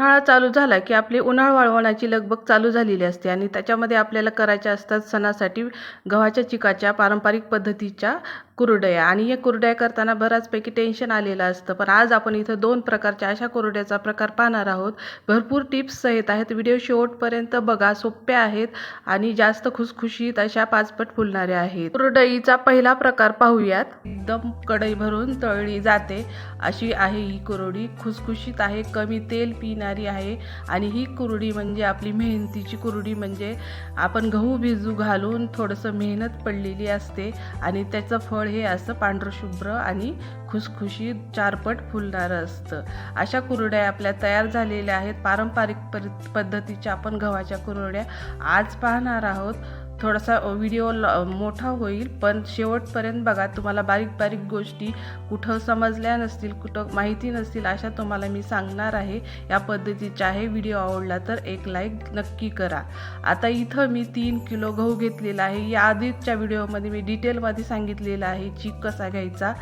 उन्हाळा चालू झाला की आपली उन्हाळ वाळवण्याची लगबग चालू झालेली असते आणि त्याच्यामध्ये आपल्याला करायच्या असतात सणासाठी गव्हाच्या चिकाच्या पारंपरिक पद्धतीच्या कुरडया. आणि या कुरड्या करताना बऱ्याचपैकी टेन्शन आलेलं असतं. पण आज आपण इथं दोन प्रकारच्या अशा कुरड्याचा प्रकार पाहणार आहोत. भरपूर टिप्स सहित आहेत. व्हिडिओ शेवटपर्यंत बघा. सोप्या आहेत आणि जास्त खुसखुशीत अशा पाचपट फुलणाऱ्या आहेत. कुरडईचा पहिला प्रकार पाहूयात. एकदम कढई भरून तळली जाते. अशी आहे ही कुरडी. खुसखुशीत आहे. कमी तेल येणारी आहे. आणि ही कुरडी म्हणजे आपली मेहनतीची कुरडी म्हणजे आपण गहू भिजू घालून थोडंसं मेहनत पडलेली असते. आणि त्याचं फळ हे असं पांढरशुभ्र आणि खुसखुशी चारपट फुलणारं असतं. अशा कुरड्या आपल्या तयार झालेल्या आहेत. पारंपरिक परि- पद्धतीच्या आपण गव्हाच्या कुरड्या आज पाहणार आहोत. थोडासा व्हिडिओ ल मोठा होईल. पण शेवटपर्यंत बघा तुम्हाला बारीक बारीक गोष्टी कुठं समजल्या नसतील कुठं माहिती नसतील अशा तुम्हाला मी सांगणार आहे. या पद्धतीचा आहे व्हिडिओ आवडला तर एक लाईक नक्की करा. आता इथं मी तीन किलो गहू घेतलेला आहे. या आधीच्या व्हिडिओमध्ये मी डिटेलमध्ये सांगितलेलं आहे चीक कसा घ्यायचा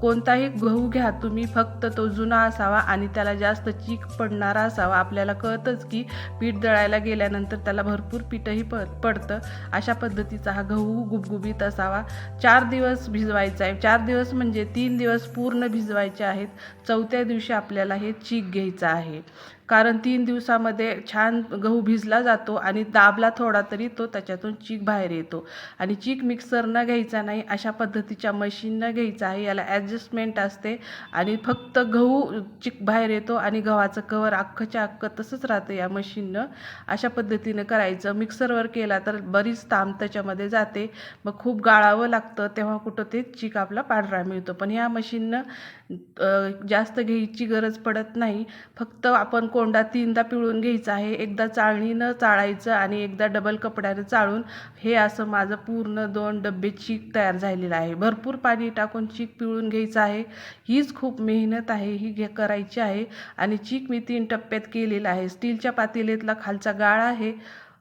कोणताही गहू घ्या तुम्ही फक्त तो जुना असावा आणि त्याला जास्त चीक पडणारा असावा. आपल्याला कळतंच की पीठ दळायला गेल्यानंतर त्याला भरपूर पीठही प पडतं. अशा पद्धतीचा हा गहू गुबगुबीत असावा. चार दिवस भिजवायचा आहे. चार दिवस म्हणजे तीन दिवस पूर्ण भिजवायचे आहेत. चौथ्या दिवशी आपल्याला हे चीक घ्यायचं आहे. कारण तीन दिवसामध्ये छान गहू भिजला जातो आणि दाबला थोडा तरी तो त्याच्यातून चीक बाहेर येतो. आणि चीक मिक्सरनं घ्यायचा नाही अशा पद्धतीच्या मशीननं घ्यायचा आहे. याला ॲडजस्टमेंट असते आणि फक्त गहू चीक बाहेर येतो आणि गव्हाचं कवर अख्खच्या अख्खं तसंच राहतं या मशीननं अशा पद्धतीनं करायचं. मिक्सरवर केला तर बरीच ताम त्याच्यामध्ये जाते. मग खूप गाळावं लागतं तेव्हा कुठं ते चीक आपला पांढरा मिळतो. पण ह्या मशीननं जास्त घ्यायची गरज पडत नाही. फक्त आपण कोंडा तीनदा पिळून घ्यायचा आहे. एकदा चाळणीनं चाळायचं आणि एकदा डबल कपड्यानं चाळून हे असं माझं पूर्ण दोन डब्बे चीक तयार झालेलं आहे. भरपूर पाणी टाकून चीक पिळून घ्यायचं आहे. हीच खूप मेहनत आहे ही घे करायची आहे. आणि चीक मी तीन टप्प्यात केलेलं आहे. स्टीलच्या पातेल्यातला खालचा गाळ आहे.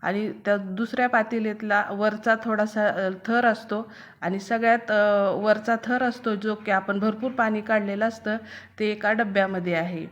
आणि त्या दुसऱ्या पातेल्यातला वरचा थोडासा थर असतो आणि सगळ्यात वरचा थर असतो जो की आपण भरपूर पाणी काढलेलं असतं ते एका डब्यामध्ये आहे.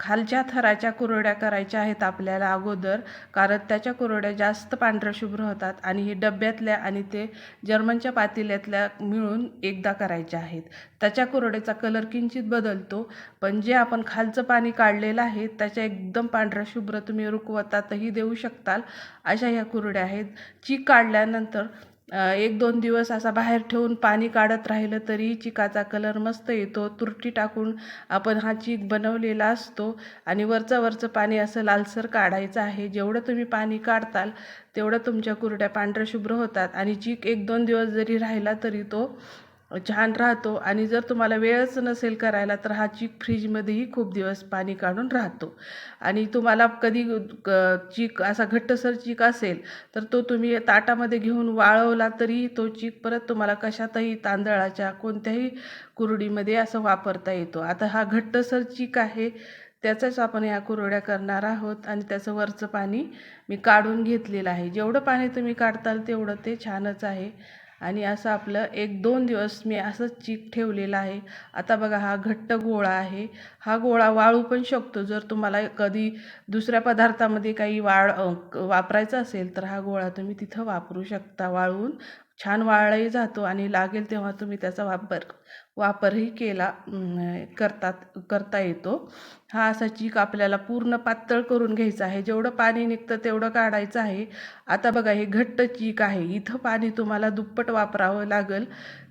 खालच्या थराच्या कुरड्या करायच्या आहेत आपल्याला अगोदर कारण त्याच्या कुरड्या जास्त पांढऱ्या शुभ्र होतात आणि हे डब्यातल्या आणि ते जर्मनच्या पातेल्यातल्या मिळून एकदा करायच्या आहेत. त्याच्या कुरड्याचा कलर किंचित बदलतो पण जे आपण खालचं पाणी काढलेलं आहे त्याच्या एकदम पांढऱ्या शुभ्र तुम्ही रुकवतातही देऊ शकताल अशा ह्या कुरड्या आहेत. ची काढल्यानंतर एक दोन दिवस असा बाहेर ठेवून पाणी काढत राहिलं तरी चिकाचा कलर मस्त येतो. तुरटी टाकून आपण हा चीक बनवलेला असतो आणि वरचं वरचं पाणी असं लालसर काढायचं आहे. जेवढं तुम्ही पाणी काढताल तेवढं तुमच्या कुरड्या पांढऱ्या शुभ्र होतात आणि चीक एक दोन दिवस जरी राहिला तरी तो छान राहतो आणि जर तुम्हाला वेळच नसेल करायला तर हा चीक फ्रीजमध्येही खूप दिवस पाणी काढून राहतो. आणि तुम्हाला कधी क- चीक असा घट्टसर चीक असेल तर तो तुम्ही ताटामध्ये घेऊन वाळवला तरी तो चीक परत तुम्हाला कशातही तांदळाच्या कोणत्याही कुरडीमध्ये असं वापरता येतो. आता हा घट्टसर चीक आहे त्याचंच आपण या कुरड्या करणार आहोत आणि त्याचं वरचं पाणी मी काढून घेतलेलं आहे. जेवढं पाणी तुम्ही काढताल तेवढं ते छानच आहे. आणि असं आपलं एक दोन दिवस मी असंच चीक ठेवलेलं आहे. आता बघा हा घट्ट गोळा आहे. हा गोळा वाळू पण शकतो. जर तुम्हाला कधी दुसऱ्या पदार्थामध्ये काही वाळ वापरायचं असेल तर हा गोळा तुम्ही तिथं वापरू शकता वाळवून छान वाळलाही जातो आणि लागेल तेव्हा तुम्ही त्याचा वापर वापरही केला करतात करता येतो. हा असा चीक आपल्याला पूर्ण पातळ करून घ्यायचा आहे. जेवढं पाणी निघतं तेवढं काढायचं आहे. आता बघा हे घट्ट चीक आहे. इथं पाणी तुम्हाला दुप्पट वापरावं लागेल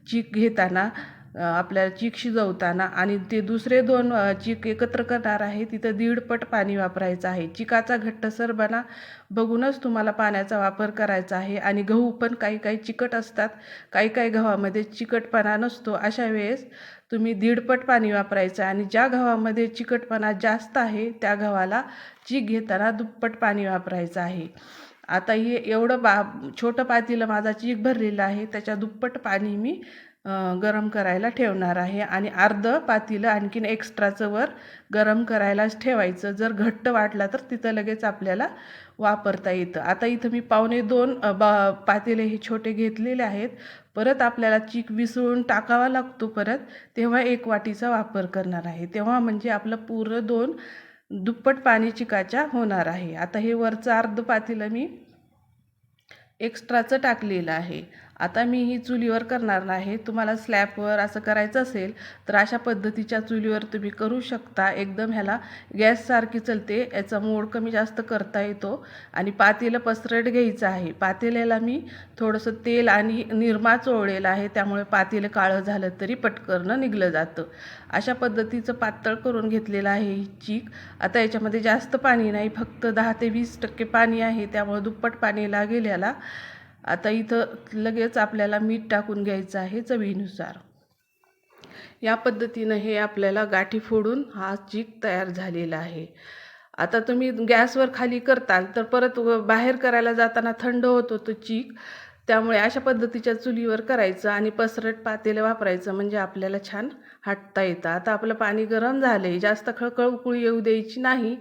चीक घेताना. आपल्याला चीक शिजवताना आणि ते दुसरे दोन चीक एकत्र करणार आहे तिथं दीडपट पाणी वापरायचं आहे. चिकाचा घट्टसरपणा बघूनच तुम्हाला पाण्याचा वापर करायचा आहे. आणि गहू पण काही काही चिकट असतात. काही काही गव्हामध्ये चिकटपणा नसतो. अशा वेळेस तुम्ही दीडपट पाणी वापरायचं आणि ज्या गव्हामध्ये चिकटपणा जास्त आहे त्या गव्हाला चीक घेताना दुप्पट पाणी वापरायचं आहे. आता हे एवढं बा छोटं पातीलं माझा चीक भरलेलं आहे. त्याच्या दुप्पट पाणी मी गरम करायला ठेवणार आहे आणि अर्ध पातेलं आणखीन एक्स्ट्राचं वर गरम करायलाच ठेवायचं. जर घट्ट वाटला तर तिथं लगेच आपल्याला वापरता येतं. आता इथं मी पावणे दोन बा पातेले हे छोटे घेतलेले आहेत. परत आपल्याला चीक विसळून टाकावा लागतो परत तेव्हा एक वाटीचा वापर करणार आहे. तेव्हा म्हणजे आपलं पूर्ण दोन दुप्पट पाणी चिकाच्या होणार आहे. आता हे वरचं अर्ध पातेलं मी एक्स्ट्राचं टाकलेलं आहे. आता मी ही चुलीवर करणार नाही. तुम्हाला स्लॅबवर असं करायचं असेल तर अशा पद्धतीच्या चुलीवर तुम्ही करू शकता. एकदम ह्याला गॅससारखी चलते. याचा मोड कमी जास्त करता येतो. आणि पातेलं पसरट घ्यायचं आहे. पातेल्याला मी थोडंसं तेल आणि निरमा चोळलेलं आहे. त्यामुळे पातेलं काळं झालं तरी पटकरणं निघलं जातं. अशा पद्धतीचं पातळ करून घेतलेलं आहे ही चीक. आता याच्यामध्ये जास्त पाणी नाही. फक्त दहा ते वीस टक्के पाणी आहे. त्यामुळे दुप्पट पाणी लागेल याला. आता इथं लगेच आपल्याला मीठ टाकून घ्यायचं आहे चवीनुसार. या पद्धतीनं हे आपल्याला गाठी फोडून हा चीक तयार झालेला आहे. आता तुम्ही गॅसवर खाली करताल तर परत व- बाहेर करायला जाताना थंड होतो तो चीक. त्यामुळे अशा पद्धतीच्या चुलीवर करायचं आणि पसरट पातेलं वापरायचं म्हणजे आपल्याला छान हाटता येतं. आता आपलं पाणी गरम झालं आहे जास्त खळखळ उकळी येऊ द्यायची नाही.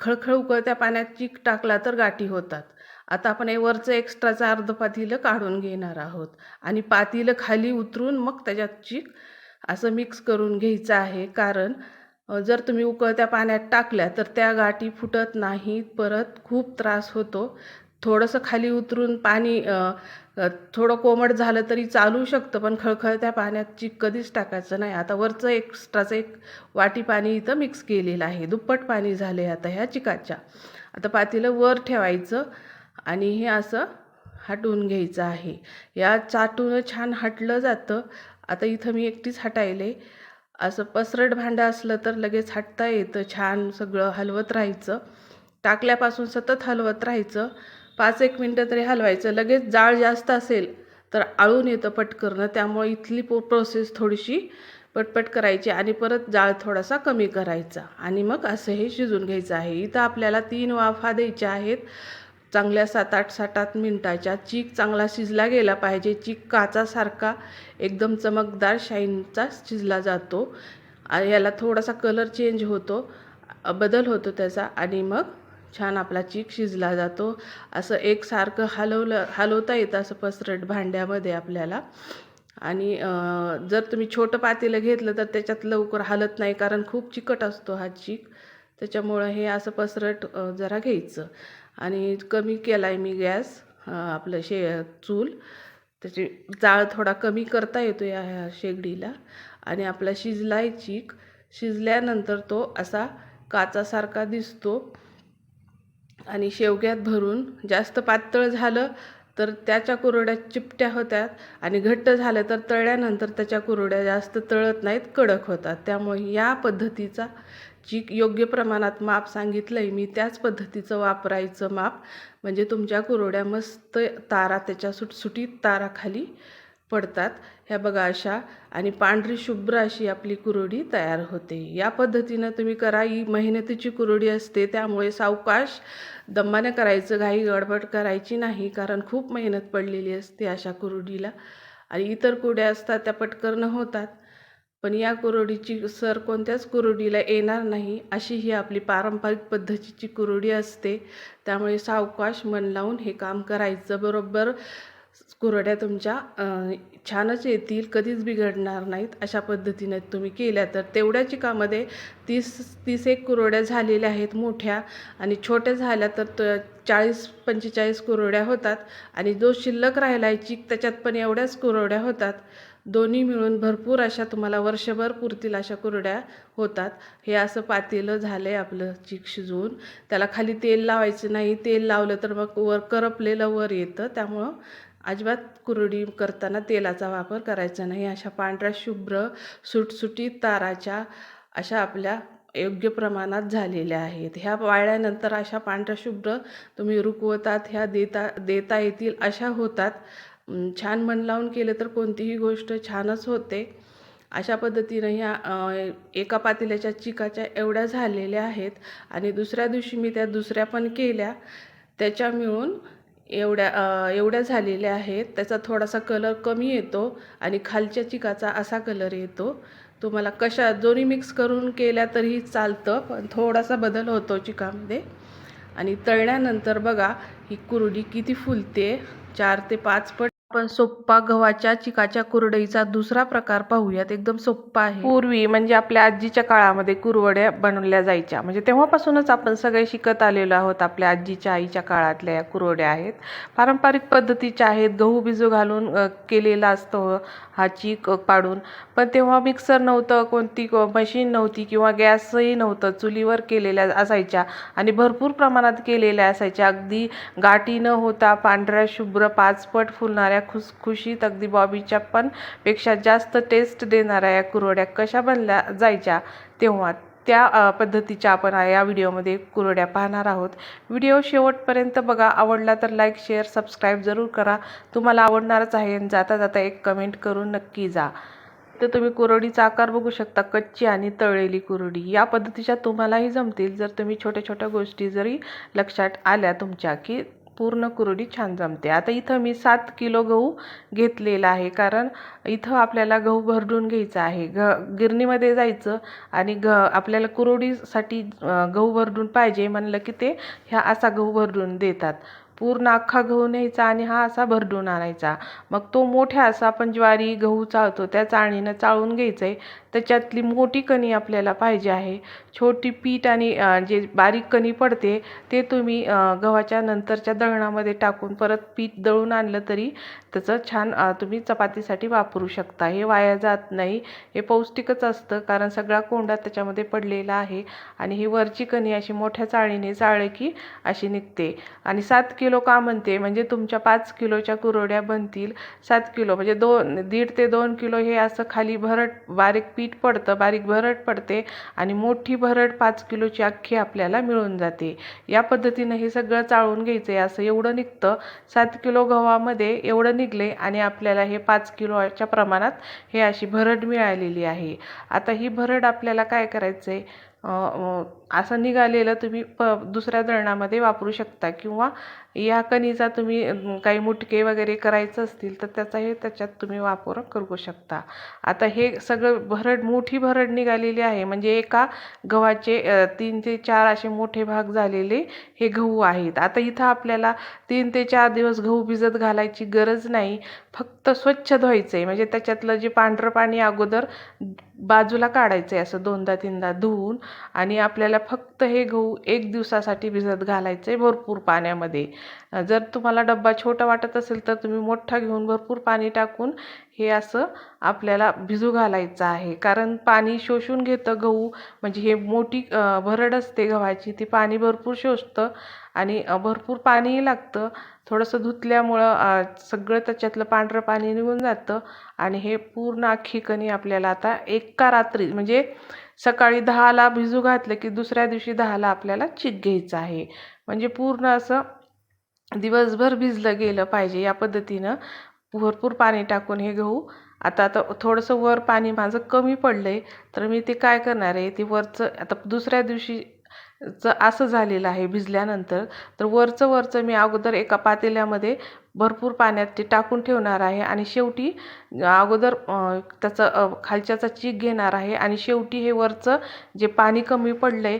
खळखळ उकळत्या पाण्यात चीक टाकला तर गाठी होतात. आता आपण हे वरचं एक्स्ट्राचं अर्ध पातीलं काढून घेणार आहोत. आणि पातीलं खाली उतरून मग त्याच्यात चीक असं मिक्स करून घ्यायचं आहे. कारण जर तुम्ही उकळत्या पाण्यात टाकल्या तर त्या गाठी फुटत नाहीत परत खूप त्रास होतो. थोडंसं खाली उतरून पाणी थोडं कोमट झालं तरी चालू शकतं पण खळखळत्या पाण्यात चीक कधीच टाकायचं नाही. आता वरचं एक्स्ट्राचं एक वाटी पाणी इथं मिक्स केलेलं आहे. दुप्पट पाणी झाले आता ह्या चिकाच्या. आता पातीलं वर ठेवायचं. आणि हे असं हटवून घ्यायचं आहे. या चाटून छान हटलं जातं. आता इथं मी एकटीच हटायले. असं पसरट भांडं असलं तर लगेच हटता येतं. छान सगळं हलवत राहायचं. टाकल्यापासून सतत हलवत राहायचं. पाच एक मिनटं तरी हलवायचं. लगेच जाळ जास्त असेल तर आळून येतं पटकरणं त्यामुळे इथली पो प्रोसेस थोडीशी पटपट करायची आणि परत जाळ थोडासा कमी करायचा. आणि मग असं हे शिजून घ्यायचं आहे. इथं आपल्याला तीन वाफा द्यायच्या आहेत. चांगल्या सात आठ सात आठ मिनटाच्या चीक चांगला शिजला गेला पाहिजे. चीक काचासारखा एकदम चमकदार शाईनचा शिजला जातो. याला थोडासा कलर चेंज होतो बदल होतो त्याचा आणि मग छान आपला चीक शिजला जातो. असं एकसारखं हलवलं हलवता येतं असं पसरट भांड्यामध्ये आपल्याला. आणि जर तुम्ही छोटं पातेलं घेतलं तर त्याच्यात लवकर हलत नाही कारण खूप चिकट असतो हा चीक. त्याच्यामुळं हे असं पसरट जरा घ्यायचं. आणि कमी केला आहे मी गॅस आपलं शे चूल. त्याची जाळ थोडा कमी करता येतो या ह्या शेगडीला. आणि आपला शिजला आहे चीक. शिजल्यानंतर तो असा काचासारखा दिसतो. आणि शेवग्यात भरून जास्त पातळ झालं तर त्याच्या कुरड्या चिपट्या होतात. आणि घट्ट झालं तर तळल्यानंतर त्याच्या कुरड्या जास्त तळत नाहीत कडक होतात. त्यामुळे या पद्धतीचा जी योग्य प्रमाणात माप सांगितलं आहे मी त्याच पद्धतीचं वापरायचं माप. म्हणजे तुमच्या कुरड्या मस्त तारा त्याच्या सुटसुटीत ताराखाली पडतात. ह्या बघा अशा. आणि पांढरी शुभ्र अशी आपली कुरडी तयार होते. या पद्धतीनं तुम्ही करा. ही मेहनतीची कुरडी असते. त्यामुळे सावकाश दमाने करायचं घाई गडबड करायची नाही कारण खूप मेहनत पडलेली असते अशा कुरडीला. आणि इतर कुरड्या असतात त्या पटकन होतात. पण या कुरडीची सर कोणत्याच कुरडीला येणार नाही अशी ही आपली पारंपरिक पद्धतीची कुरडी असते. त्यामुळे सावकाश मन लावून हे काम करायचं. बरोबर कुरड्या तुमच्या छानच येतील कधीच बिघडणार नाहीत अशा पद्धतीने तुम्ही केल्या तर. तेवढ्या चिकामध्ये तीस तीस एक कुरड्या झालेल्या आहेत मोठ्या. आणि छोट्या झाल्या तर त चाळीस पंचेचाळीस कुरड्या होतात. आणि जो शिल्लक राहिला आहे चिक त्याच्यात पण एवढ्याच कुरड्या होतात. दोन्ही मिळून भरपूर अशा तुम्हाला वर्षभर पुरतील अशा कुरड्या होतात. हे असं पातेलं झालं आहे आपलं चीक शिजवून. त्याला खाली तेल लावायचं नाही. तेल लावलं तर मग वर करपलेलं वर येतं. त्यामुळं अजिबात कुरडी करताना तेलाचा वापर करायचा नाही. अशा पांढऱ्या शुभ्र सुटसुटीत ताराच्या अशा आपल्या योग्य प्रमाणात झालेल्या आहेत. ह्या वाळल्यानंतर अशा पांढऱ्या शुभ्र तुम्ही रुकवतात ह्या देता देता येतील अशा होतात. छान मन लावून केलं तर कोणतीही गोष्ट छानच होते. अशा पद्धतीनं ह्या एका पातेल्याच्या चिकाच्या एवढ्या झालेल्या आहेत आणि दुसऱ्या दिवशी मी त्या दुसऱ्या पण केल्या. त्याच्या मिळून एवढ्या एवढ्या झालेल्या आहेत. त्याचा थोडासा कलर कमी येतो आणि खालच्या चिकाचा असा कलर येतो. तुम्हाला कशा दोन्ही मिक्स करून केल्या तरीही चालतं पण थोडासा बदल होतो चिकामध्ये. आणि तळल्यानंतर बघा ही कुरडी किती फुलते. चार ते पाच पट आपण सोप्पा गव्हाच्या चिकाच्या कुरडईचा दुसरा प्रकार पाहूयात. एकदम सोप्पा आहे. पूर्वी म्हणजे आपल्या आजीच्या काळामध्ये कुरवड्या बनवल्या जायच्या. म्हणजे तेव्हापासूनच आपण सगळे शिकत आलेलो आहोत. आपल्या आजीच्या आईच्या काळातल्या या कुरवड्या आहेत. पारंपरिक पद्धतीच्या आहेत. गहू भिजू घालून केलेला असतो हा चीक पाडून. पण तेव्हा मिक्सर नव्हतं कोणती मशीन नव्हती किंवा गॅसही नव्हतं. चुलीवर केलेल्या असायच्या आणि भरपूर प्रमाणात केलेल्या असायच्या. अगदी गाठी न होता पांढऱ्या शुभ्र पाचपट फुलणाऱ्या खुसखुशीत अगदी बॉबीच्या पण पेक्षा जास्त टेस्ट देणाऱ्या या कुरवड्या कशा बनल्या जायच्या तेव्हा त्या पद्धतीच्या आपण या व्हिडिओमध्ये कुरड्या पाहणार आहोत. व्हिडिओ शेवटपर्यंत बघा. आवडला तर लाईक शेअर सबस्क्राईब जरूर करा. तुम्हाला आवडणारच आहे आणि जाता जाता एक कमेंट करून नक्की जा. तर तुम्ही कुरडीचा आकार बघू शकता कच्ची आणि तळलेली कुरडी या पद्धतीच्या तुम्हालाही जमतील जर तुम्ही छोट्या छोट्या गोष्टी जरी लक्षात आल्या तुमच्या की पूर्ण कुरडी छान जमते. आता इथं मी सात किलो गहू घेतलेला आहे कारण इथं आपल्याला गहू भरडून घ्यायचा आहे. ग गिरणीमध्ये जायचं आणि ग आपल्याला कुरडीसाठी गहू भरडून पाहिजे म्हणलं की ते ह्या असा गहू भरडून देतात. पूर्ण अख्खा गहू न्यायचा आणि हा असा भरडून आणायचा. मग तो मोठ्या असा आपण ज्वारी गहू चाळतो त्या चाळणीनं चाळून घ्यायचं आहे त्याच्यातली मोठी कणी आपल्याला पाहिजे आहे. छोटी पीठ आणि जे बारीक कणी पडते ते तुम्ही गव्हाच्या नंतरच्या दळणामध्ये टाकून परत पीठ दळून आणलं तरी त्याचं छान तुम्ही चपातीसाठी वापरू शकता. हे वाया जात नाही. हे पौष्टिकच असतं कारण सगळा कोंडा त्याच्यामध्ये पडलेला आहे आणि ही वरची कणी अशी मोठ्या चाळीने चाळले की अशी निघते. आणि सात किलो का म्हणते? म्हणजे तुमच्या पाच किलोच्या कुरड्या बनतील. सात किलो म्हणजे दोन दीड ते दोन किलो हे असं खाली भरट बारीक पीठ पीठ पडतं बारीक भरड पडते आणि मोठी भरड पाच किलोची अख्खी आपल्याला मिळून जाते. या पद्धतीनं हे सगळं चाळून घ्यायचं आहे असं एवढं निघतं. सात किलो गव्हामध्ये एवढं निघले आणि आपल्याला हे पाच किलोच्या प्रमाणात हे अशी भरड मिळालेली आहे. आता ही भरड आपल्याला काय करायचं आहे असं निघालेलं तुम्ही प दुसऱ्या दळणामध्ये वापरू शकता. किंवा या कणीचा तुम्ही काही मुटके वगैरे करायचं असतील तर त्याचाही त्याच्यात तुम्ही वापर करू शकता. आता हे सगळं भरड मोठी भरड निघालेली आहे. म्हणजे एका गव्हाचे तीन ते चार असे मोठे भाग झालेले हे गहू आहेत. आता इथं आपल्याला तीन ते चार दिवस गहू भिजत घालायची गरज नाही. फक्त स्वच्छ धुवायचं आहे म्हणजे त्याच्यातलं जे पांढरं पाणी अगोदर बाजूला काढायचं आहे असं दोनदा तीनदा धुवून. आणि आपल्याला फक्त हे गहू एक दिवसासाठी भिजत घालायचं आहे भरपूर पाण्यामध्ये. जर तुम्हाला डब्बा छोटा वाटत असेल तर तुम्ही मोठा घेऊन भरपूर पाणी टाकून हे असं आपल्याला भिजू घालायचं आहे. कारण पाणी शोषून घेतं गहू म्हणजे हे मोठी भरड असते गव्हाची ती पाणी भरपूर शोषतं आणि भरपूर पाणीही लागतं. थोडंसं धुतल्यामुळं सगळं त्याच्यातलं पांढरं पाणी निघून जातं आणि हे पूर्ण अख्खी कणी आपल्याला आता एका रात्री म्हणजे सकाळी दहाला भिजू घातलं की दुसऱ्या दिवशी दहाला आपल्याला चीक घ्यायचं आहे. म्हणजे पूर्ण असं दिवसभर भिजलं गेलं पाहिजे या पद्धतीनं. भरपूर पाणी टाकून हे गहू आता आता थोडंसं वर पाणी माझं कमी पडलं आहे तर मी ते काय करणार आहे? ते वरचं आता दुसऱ्या दिवशी चं असं झालेलं आहे भिजल्यानंतर. तर वरचं वरचं मी अगोदर एका पातेल्यामध्ये भरपूर पाण्यात ते टाकून ठेवणार आहे आणि शेवटी अगोदर त्याचं खालच्याचा चीक घेणार आहे आणि शेवटी हे वरचं जे पाणी कमी पडलं आहे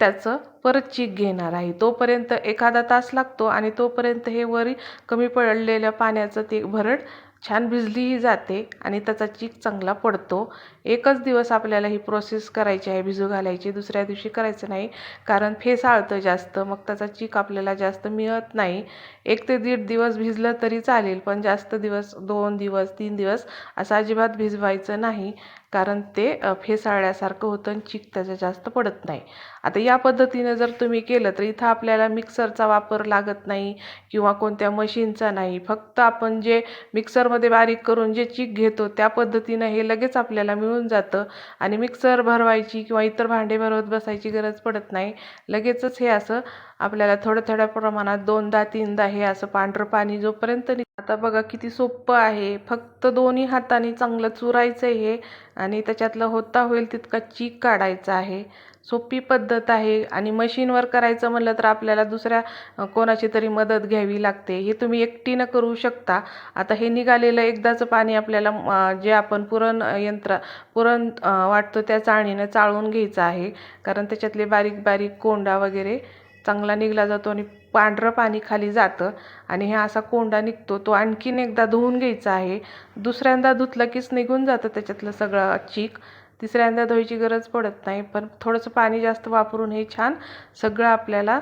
त्याचं परत चीक घेणार आहे. तोपर्यंत एखादा तास लागतो आणि तोपर्यंत हे वरी कमी पडलेल्या पाण्याचं ते भरड छान भिजलीही जाते आणि त्याचा चीक चांगला पडतो. एकच दिवस आपल्याला ही प्रोसेस करायची आहे भिजू घालायची दुसऱ्या दिवशी करायचं नाही. कारण फेसाळतं जास्त मग त्याचा चीक आपल्याला जास्त मिळत नाही. एक ते दीड दिवस भिजलं तरी चालेल पण जास्त दिवस दोन दिवस तीन दिवस असं अजिबात भिजवायचं नाही. कारण ते फेसाळल्यासारखं होतं आणि चीक त्याचं जास्त पडत नाही. आता या पद्धतीनं जर तुम्ही केलं तर इथं आपल्याला मिक्सरचा वापर लागत नाही किंवा कोणत्या मशीनचा नाही. फक्त आपण जे मिक्सरमध्ये बारीक करून जे चीक घेतो त्या पद्धतीनं हे लगेच आपल्याला मिळून जातं. आणि मिक्सर भरवायची किंवा इतर भांडे भरवत बसायची गरज पडत नाही. लगेचच हे असं आपल्याला थोड्या थोड्या प्रमाणात दोनदा तीनदा हे असं पांढरं पाणी जोपर्यंत आता बघा किती सोपं आहे. फक्त दोन्ही हाताने चांगलं चुरायचं आहे हे आणि त्याच्यातलं होता होईल तितका चीक काढायचा आहे. सोपी पद्धत आहे आणि मशीनवर करायचं म्हणलं तर आपल्याला दुसऱ्या कोणाची तरी मदत घ्यावी लागते. हे तुम्ही एकटीनं करू शकता. आता हे निघालेलं एकदाचं पाणी आपल्याला जे आपण पुरण यंत्र पुरण वाटतो त्या चाळणीनं चाळून घ्यायचं आहे. कारण त्याच्यातले बारीक बारीक कोंडा वगैरे चांगला निघला जातो आणि पांढरं पाणी खाली जातं. आणि हे असा कोंडा निघतो तो आणखीन एकदा धुवून घ्यायचा आहे. दुसऱ्यांदा धुतलं कीच निघून जातं त्याच्यातलं सगळं चीक तिसऱ्यांदा धुवायची गरज पडत नाही पण थोडंसं पाणी जास्त वापरून हे छान सगळं आपल्याला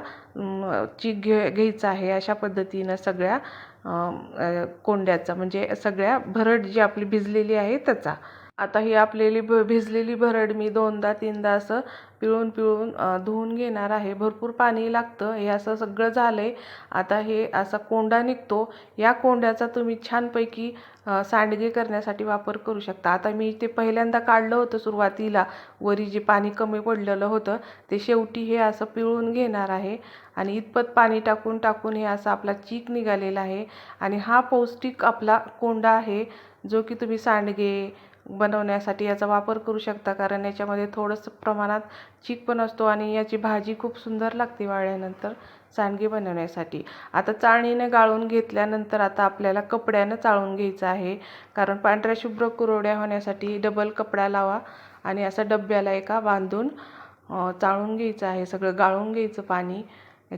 चीक घे घ्यायचं आहे अशा पद्धतीनं सगळ्या कोंड्याचा म्हणजे सगळ्या भरड जी आपली भिजलेली आहे त्याचा. आता ही आपलेली भ भिजलेली भरड मी दोनदा तीनदा असं पिळून पिळून धुवून घेणार आहे. भरपूर पाणी लागतं. हे असं सगळं झालं आहे आता हे असा कोंडा निघतो. या कोंड्याचा तुम्ही छानपैकी सांडगे करण्यासाठी वापर करू शकता. आता मी ते पहिल्यांदा काढलं होतं सुरुवातीला. वरी जे पाणी कमी पडलेलं होतं ते शेवटी हे असं पिळून घेणार आहे. आणि इतपत पाणी टाकून टाकून हे असं आपला चीक निघालेला आहे. आणि हा पौष्टिक आपला कोंडा आहे जो की तुम्ही सांडगे बनवण्यासाठी याचा वापर करू शकता कारण याच्यामध्ये थोडंसं प्रमाणात चीक पण असतो आणि याची भाजी खूप सुंदर लागते वाळल्यानंतर सांडगे बनवण्यासाठी. आता चाळणीने गाळून घेतल्यानंतर आता आपल्याला कपड्यानं चाळून घ्यायचं आहे कारण पांढऱ्या शुभ्र कुरवड्या होण्यासाठी डबल कपडा लावा आणि असं डब्याला एका बांधून चाळून घ्यायचं आहे. सगळं गाळून घ्यायचं पाणी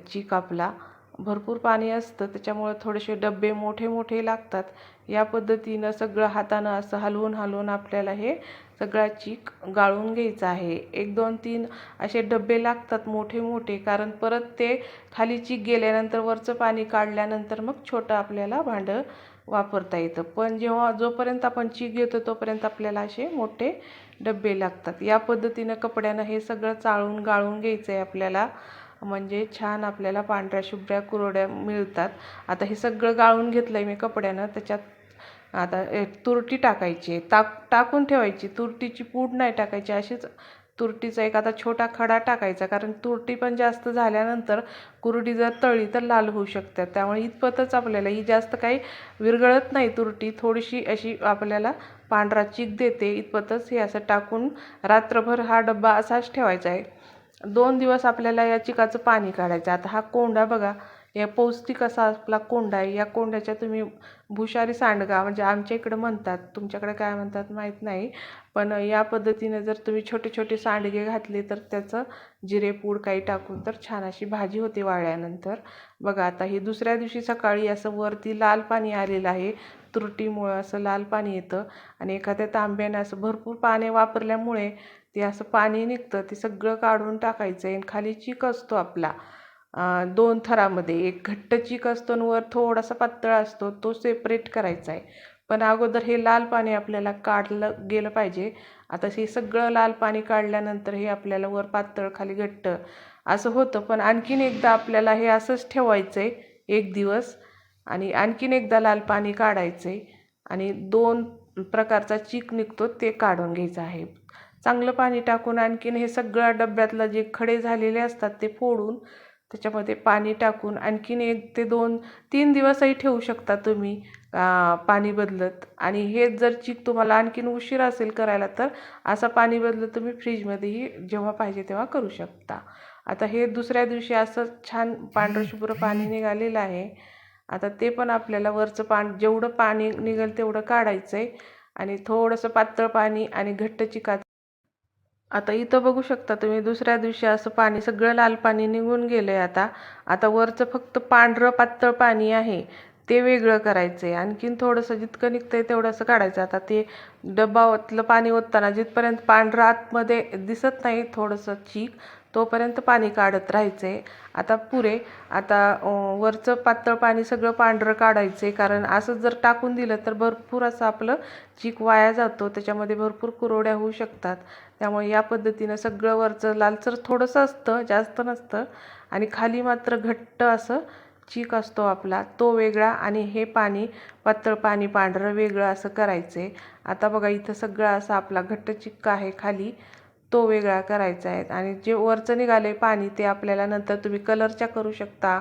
चीक आपला. भरपूर पाणी असतं त्याच्यामुळं थोडेसे डबे मोठे मोठे लागतात. या पद्धतीनं सगळं हातानं असं हलवून हलवून आपल्याला हे सगळा चीक गाळून घ्यायचा आहे. एक दोन तीन असे डबे लागतात मोठे मोठे कारण परत ते खाली चीक गेल्यानंतर वरचं पाणी काढल्यानंतर मग छोटं आपल्याला भांडं वापरता येतं. पण जेव्हा जोपर्यंत आपण चीक घेतो तोपर्यंत आपल्याला असे मोठे डबे लागतात. या पद्धतीनं कपड्यानं हे सगळं चाळून गाळून घ्यायचं आहे आपल्याला. म्हणजे छान आपल्याला पांढऱ्या शुभ्र्या कुरवड्या मिळतात. आता हे सगळं गाळून घेतलं आहे मी कपड्यानं. त्याच्यात आता तुरटी टाकायची आहे. टाक टाकून ठेवायची. तुरटीची पूड नाही टाकायची. अशीच तुरटीचा एक आता छोटा खडा टाकायचा. कारण तुरटी पण जास्त झाल्यानंतर कुरडी जर तळली तर लाल होऊ शकतात त्यामुळे इतपतच आपल्याला ही जास्त काही विरघळत नाही तुरटी. थोडीशी अशी आपल्याला पांढरा चीक देते. इतपतच हे असं टाकून रात्रभर हा डब्बा असाच ठेवायचा आहे. दोन दिवस आपल्याला या चिकाचं पाणी काढायचं. आता हा कोंडा बघा या पौष्टिक असा आपला कोंडा आहे. या कोंड्याच्या तुम्ही भुशारी सांडगा म्हणजे आमच्या इकडं म्हणतात. तुमच्याकडे काय म्हणतात माहीत नाही. पण या पद्धतीने जर तुम्ही छोटे छोटे सांडगे घातले तर त्याचं जिरेपूड काही टाकून तर छान अशी भाजी होते वाळल्यानंतर. बघा आता ही दुसऱ्या दिवशी सकाळी असं वरती लाल पाणी आलेलं आहे. तुरटीमुळं असं लाल पाणी येतं. आणि एखाद्या तांब्याने असं भरपूर पाणी वापरल्यामुळे ते असं पाणी निघतं ते सगळं काढून टाकायचं आहे आणि खाली चीक असतो आपला. दोन थरामध्ये एक घट्ट चीक असतो आणि वर थोडासा पातळ असतो तो सेपरेट करायचा आहे. पण अगोदर हे लाल पाणी आपल्याला काढलं गेलं पाहिजे. आता हे सगळं लाल पाणी काढल्यानंतर हे आपल्याला वर पातळ खाली घट्ट असं होतं. पण आणखीन एकदा आपल्याला हे असंच ठेवायचं आहे एक दिवस. आणि आणखीन एकदा लाल पाणी काढायचं आहे आणि दोन प्रकारचा चीक निघतो ते काढून घ्यायचं आहे. चांगलं पाणी टाकून आणखीन हे सगळ्या डब्यातलं जे खडे झालेले असतात ते फोडून त्याच्यामध्ये पाणी टाकून आणखीन एक ते दोन तीन दिवसही ठेवू शकता तुम्ही पाणी बदलत. आणि हे जर चीक तुम्हाला आणखीन उशीर असेल करायला तर असं पाणी बदलत तुम्ही फ्रीजमध्येही जेव्हा पाहिजे तेव्हा करू शकता. आता हे दुसऱ्या दिवशी असं छान पांढरशुभ्र पाणी निघालेलं आहे. आता ते पण आपल्याला वरचं पान जेवढं पाणी निघेल तेवढं काढायचं आहे आणि थोडंसं पातळ पाणी आणि घट्ट चिकात आता इथं बघू शकता तुम्ही दुसऱ्या दिवशी असं पाणी सगळं लाल पाणी निघून गेलं आहे आता. आता वरचं फक्त पांढरं पातळ पाणी आहे ते वेगळं करायचं आहे आणखीन थोडंसं जितकं निघतं आहे तेवढंसं काढायचं. आता ते डब्बातलं पाणी ओतताना जिथपर्यंत पांढरं आतमध्ये दिसत नाही थोडंसं चीक तोपर्यंत पाणी काढत राहायचं. आहे आता पुरे आता वरचं पातळ पाणी सगळं पांढरं काढायचं. आहे कारण असं जर टाकून दिलं तर भरपूर असं आपलं चीक वाया जातो. त्याच्यामध्ये भरपूर कुरवड्या होऊ शकतात. त्यामुळे या पद्धतीनं सगळं वरचं लालसर थोडंसं असतं जास्त नसतं. आणि खाली मात्र घट्ट असं चीक असतो आपला. तो वेगळा आणि हे पाणी पातळ पाणी पांढरं वेगळं असं करायचं. आहे आता बघा इथं सगळं असं आपला घट्ट चिक्क आहे खाली. तो वेगळा करायचा आहे. आणि जे वरचं निघाले पाणी ते आपल्याला नंतर तुम्ही कलरच्या करू शकता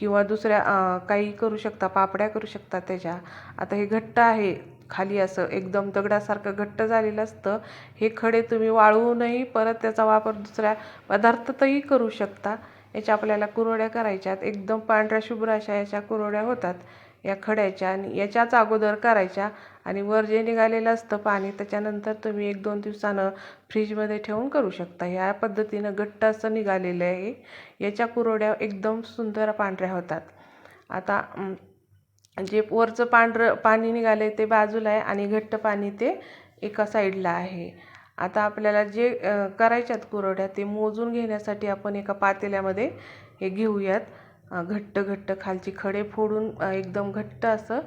किंवा दुसऱ्या काही करू शकता पापड्या करू शकता त्याच्या. आता हे घट्ट आहे खाली असं एकदम दगडासारखं घट्ट झालेलं असतं. हे खडे तुम्ही वाळवूनही परत त्याचा वापर दुसऱ्या पदार्थातही करू शकता. याच्या आपल्याला कुरवड्या करायच्यात. एकदम पांढऱ्या शुभ्र अशा याच्या कुरवड्या होतात. या खड्याच्या आणि याच्याच अगोदर करायच्या. आणि वर जे निघालेलं असतं पाणी त्याच्यानंतर तुम्ही एक दोन दिवसानं फ्रीजमध्ये ठेवून करू शकता. ह्या पद्धतीनं घट्ट असं निघालेलं आहे. याच्या कुरोड्या एकदम सुंदर पांढऱ्या होतात. आता जे वरचं पांढरं पाणी निघालं ते बाजूला आहे आणि घट्ट पाणी ते एका साईडला आहे. आता आपल्याला जे करायच्यात कुरवड्या ते मोजून घेण्यासाठी आपण एका पातेल्यामध्ये हे घेऊयात. घट्ट घट्ट खालची खडे फोडून एकदम घट्ट असं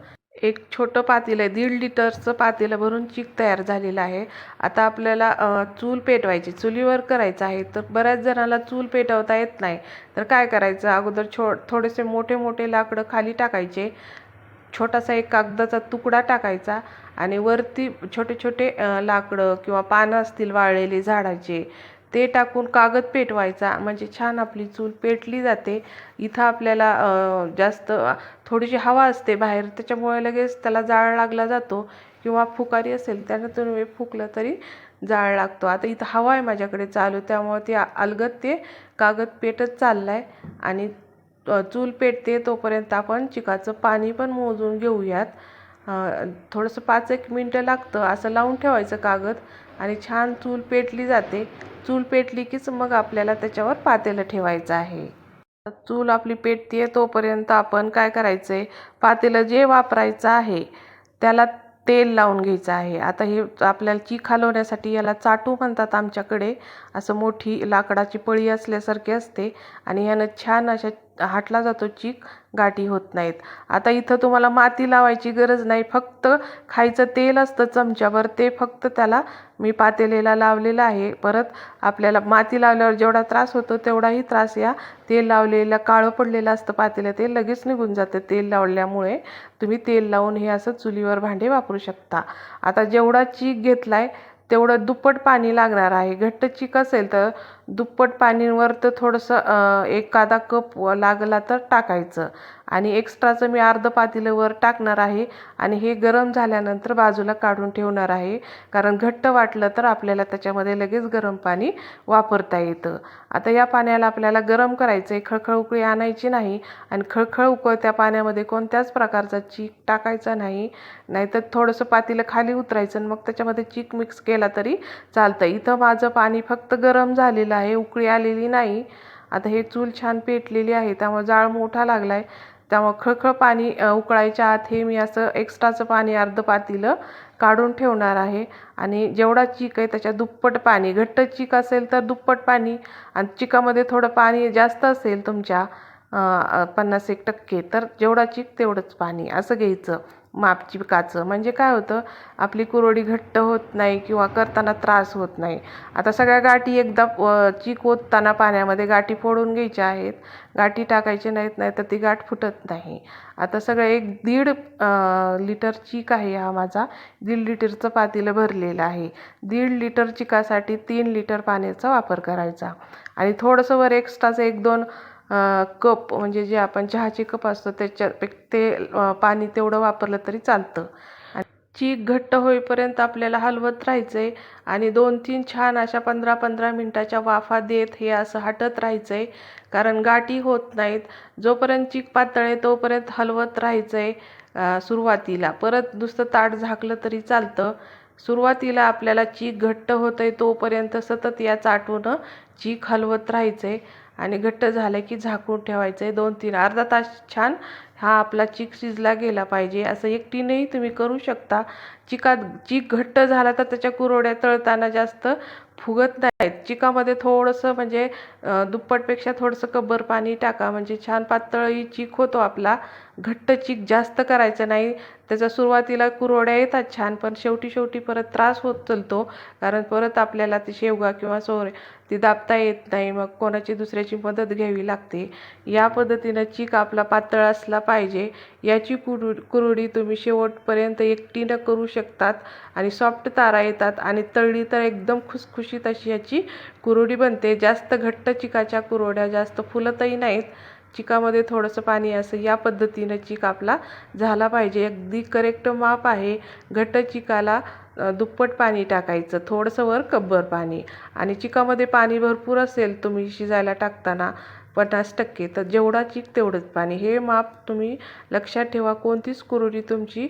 एक छोटं पातेलं आहे दीड लिटरचं पातेलं भरून चीक तयार झालेलं आहे. आता आपल्याला चूल पेटवायची चुलीवर करायचं आहे तर बऱ्याच जणाला चूल पेटवता येत नाही. तर काय करायचं? अगोदर छो थोडेसे मोठे मोठे लाकडं खाली टाकायचे. छोटासा एक कागदाचा तुकडा टाकायचा आणि वरती छोटे छोटे लाकडं किंवा पानं असतील वाळलेले झाडाचे ते टाकून कागद पेटवायचा. म्हणजे छान आपली चूल पेटली जाते. इथं आपल्याला जास्त थोडीशी हवा असते बाहेर त्याच्यामुळे लगेच त्याला जाळ लागला जातो किंवा फुकारी असेल त्यानं तुम्ही फुकलं तरी जाळ लागतो. आता इथं हवा आहे माझ्याकडे चालू त्यामुळे ते अलगद ते कागद पेटत चाललं आहे आणि चूल पेटते तोपर्यंत आपण चिकाचं पाणी पण मोजून घेऊयात. थोडंसं पाच एक मिनटं लागतं. असं लावून ठेवायचं कागद. आणि छान चूल पेटली जाते. चूल पेटली कीच मग आपल्याला त्याच्यावर पातेलं ठेवायचं आहे. चूल आपली पेटते तोपर्यंत आपण काय करायचं आहे पातेलं जे वापरायचं आहे त्याला तेल लावून घ्यायचं आहे. आता हे आपल्याला चीक हलवण्यासाठी याला चाटू म्हणतात आमच्याकडे. असं मोठी लाकडाची पळी असल्यासारखी असते आणि ह्यानं छान अशा हाटला जातो चीक. गाठी होत नाहीत. आता इथं तुम्हाला माती लावायची गरज नाही. फक्त खायचं तेल असतं चमच्यावर ते फक्त त्याला मी पातेलेला लावलेलं आहे. परत आपल्याला माती लावल्यावर जेवढा त्रास होतो तेवढाही त्रास या तेल लावलेलं काळं पडलेलं असतं पातेलं ते लगेच निघून जातं तेल लावल्यामुळे. तुम्ही तेल लावून हे असं चुलीवर भांडे वापरू शकता. आता जेवढा चीक घेतला आहे तेवढं दुप्पट पाणी लागणार आहे. घट्ट चीक असेल तर दुप्पट पाणीवर तर थोडंसं एक एखादा कप लागला तर टाकायचं. आणि एक्स्ट्राचं मी अर्ध पातेलं वर टाकणार आहे आणि हे गरम झाल्यानंतर बाजूला काढून ठेवणार आहे. कारण घट्ट वाटलं तर आपल्याला त्याच्यामध्ये लगेच गरम पाणी वापरता येतं. आता या पाण्याला आपल्याला गरम करायचं आहे खळखळ उकळी आणायची नाही आणि खळखळ उकळत्या पाण्यामध्ये कोणत्याच प्रकारचा चीक टाकायचा नाही. नाहीतर थोडंसं पातेलं खाली उतरायचं आणि मग त्याच्यामध्ये चीक मिक्स केला तरी चालतं. इथं माझं पाणी फक्त गरम झालेलं आहे उकळी आलेली नाही. आता हे चूल छान पेटलेली आहे त्यामुळे जाळ मोठा लागला आहे त्यामुळे खळखळ पाणी उकळायच्या आत हे मी असं एक्स्ट्राचं पाणी अर्ध पातीलं काढून ठेवणार आहे. आणि जेवढा चीक आहे त्याच्या दुप्पट पाणी घट्ट चीक असेल तर दुप्पट पाणी आणि चिकामध्ये थोडं पाणी जास्त असेल तुमच्या पन्नास एक टक्के तर जेवढा चीक तेवढंच पाणी असं घ्यायचं. माप चिकाचं म्हणजे काय होतं आपली कुरोडी घट्ट होत नाही किंवा करताना त्रास होत नाही. आता सगळ्या गाठी एकदा चीक ओतताना पाण्यामध्ये गाठी फोडून घ्यायच्या आहेत. गाठी टाकायची नाहीत नाही तर ती गाठ फुटत नाही. आता सगळं एक दीड लिटर चीक आहे हा माझा. दीड लिटरचं पातेलं भरलेलं आहे. दीड लिटर चिकासाठी तीन लिटर पाण्याचा वापर करायचा. आणि थोडंसं वर एक्स्ट्राचं एक दोन कप म्हणजे जे आपण चहाचे कप असतो त्याच्या ते पाणी तेवढं वापरलं तरी चालतं. चीक घट्ट होईपर्यंत आपल्याला हलवत राहायचं आहे आणि दोन तीन छान अशा पंधरा पंधरा मिनटाच्या वाफा देत हे असं हटत राहायचं आहे कारण गाठी होत नाहीत. जोपर्यंत चीक पातळ आहे तोपर्यंत हलवत राहायचं आहे सुरुवातीला. परत नुसतं ताट झाकलं तरी चालतं. सुरुवातीला आपल्याला चीक घट्ट होतं आहे तोपर्यंत सतत या चाटूनं चीक हलवत राहायचं आहे आणि घट्ट झालं की झाकून ठेवायचं. आहे दोन तीन अर्धा तास छान हा आपला चीक शिजला गेला पाहिजे. असं एकटीनेही तुम्ही करू शकता. चिकात चीक घट्ट झाला तर त्याच्या कुरोड्या तळताना जास्त फुगत नाहीत. चिकामध्ये थोडंसं म्हणजे दुप्पटपेक्षा थोडंसं कब्बर पाणी टाका. म्हणजे छान पातळही चीक होतो आपला. घट्ट चीक जास्त करायचं नाही. त्याचा सुरुवातीला कुरोड्या येतात छान पण शेवटी शेवटी परत त्रास होत चलतो. कारण परत आपल्याला ते शेवगा किंवा सोरे ती दाबता येत नाही मग कोणाची दुसऱ्याची मदत घ्यावी लागते? या पद्धतीनं चीक आपला पातळ असला पाहिजे. याची कुरु कुरडी तुम्ही शेवटपर्यंत एकटीनं करू शकतात आणि सॉफ्ट तारा येतात आणि तळली तर एकदम खुसखुशीत अशी याची कुरडी बनते. जास्त घट्ट चिकाच्या कुरोड्या जास्त फुलतही नाहीत. चिकामध्ये थोडंसं पाणी असं या पद्धतीनं चिक आपला झाला पाहिजे. अगदी करेक्ट माप आहे. घट्ट चिकाला दुप्पट पाणी टाकायचं. थोडंसं वर कब्बर पाणी. आणि चिकामध्ये पाणी भरपूर असेल तुम्ही शिजायला टाकताना पन्नास टक्के तर जेवढा चिक तेवढंच पाणी. हे माप तुम्ही लक्षात ठेवा. कोणतीच कुरडी तुमची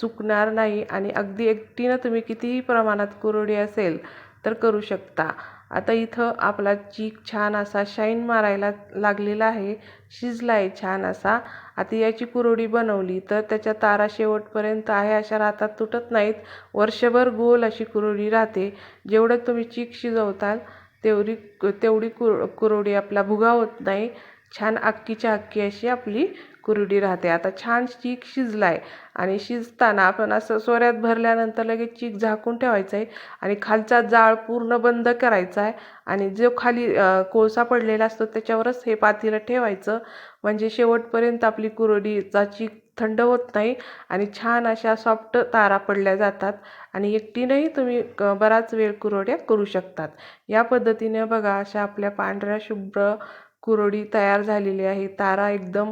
चुकणार नाही. आणि अगदी एकटीनं तुम्ही कितीही प्रमाणात कुरडी असेल तर करू शकता. आता इथं आपला चीक छान असा शाईन मारायला लागलेला आहे शिजला आहे छान असा. आता याची कुरवडी बनवली तर त्याच्या तारा शेवटपर्यंत आहे अशा राहतात तुटत नाहीत. वर्षभर गोल अशी कुरोडी राहते. जेवढं तुम्ही चीक शिजवताल तेवढी तेवढी कुर कुरवडी आपला भुगा होत नाही. छान अक्कीच्या अक्की अशी आपली कुरडी राहते. आता छान चीक शिजला आहे आणि शिजताना आपण असं सोऱ्यात भरल्यानंतर लगेच चीक झाकून ठेवायचं आहे आणि खालचा जाळ पूर्ण बंद करायचा आहे आणि जो खाली कोळसा पडलेला असतो त्याच्यावरच हे पातीला ठेवायचं. म्हणजे शेवटपर्यंत आपली कुरडीचा चीक थंड होत नाही आणि छान अशा सॉफ्ट तारा पडल्या जातात आणि एकटीनंही तुम्ही बराच वेळ कुरवड्या करू शकतात. या पद्धतीने बघा अशा आपल्या पांढऱ्या शुभ्र कुरडी तयार झालेली आहे. तारा एकदम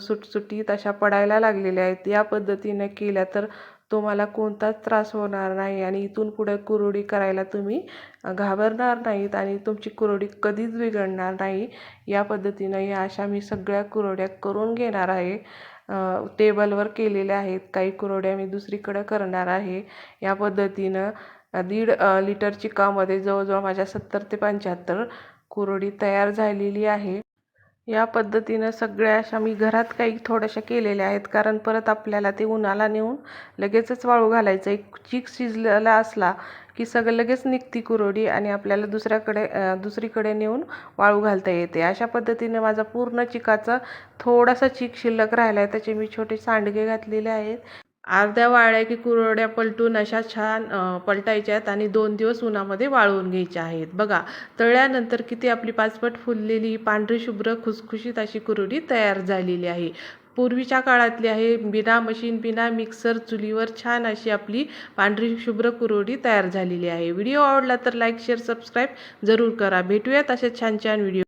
सुटसुटीत अशा पडायला लागलेल्या आहेत. या पद्धतीने केल्या तर तुम्हाला कोणताच त्रास होणार नाही आणि इथून पुढे कुरडी करायला तुम्ही घाबरणार नाहीत आणि तुमची कुरडी कधीच बिघडणार नाही. या पद्धतीनं या अशा मी सगळ्या कुरड्या करून घेणार आहे. टेबलवर केलेल्या आहेत. काही कुरड्या मी दुसरीकडं करणार आहे. या पद्धतीनं दीड लिटर चिकामध्ये जवळजवळ माझ्या सत्तर ते पंच्याहत्तर कुरडी तयार झालेली आहे. या पद्धतीनं सगळ्या अशा मी घरात काही थोड्याशा केलेल्या आहेत. कारण परत आपल्याला ते उन्हाला नेऊन लगेचच वाळू घालायचं. एक चीक शिजलेला असला की सगळं लगेच निघती कुरोडी आणि आपल्याला दुसऱ्याकडे दुसरीकडे नेऊन वाळू घालता येते. अशा पद्धतीने माझा पूर्ण चिकाचा थोडासा चीक शिल्लक राहिला आहे त्याचे मी छोटे सांडगे घातलेले आहेत. अर्ध्या वाळल्या की कुरवड्या पलटून अशा छान पलटायच्या आहेत आणि दोन दिवस उन्हामध्ये वाळवून घ्यायच्या आहेत. बघा तळल्यानंतर किती आपली पाचपट फुललेली पांढरी शुभ्र खुसखुशीत अशी कुरवडी तयार झालेली आहे. पूर्वीच्या काळातली आहे बिना मशीन बिना मिक्सर चुलीवर छान अशी आपली पांढरी शुभ्र कुरवडी तयार झालेली आहे. व्हिडिओ आवडला तर लाईक शेअर सबस्क्राईब जरूर करा. भेटूयात असे छान छान व्हिडिओ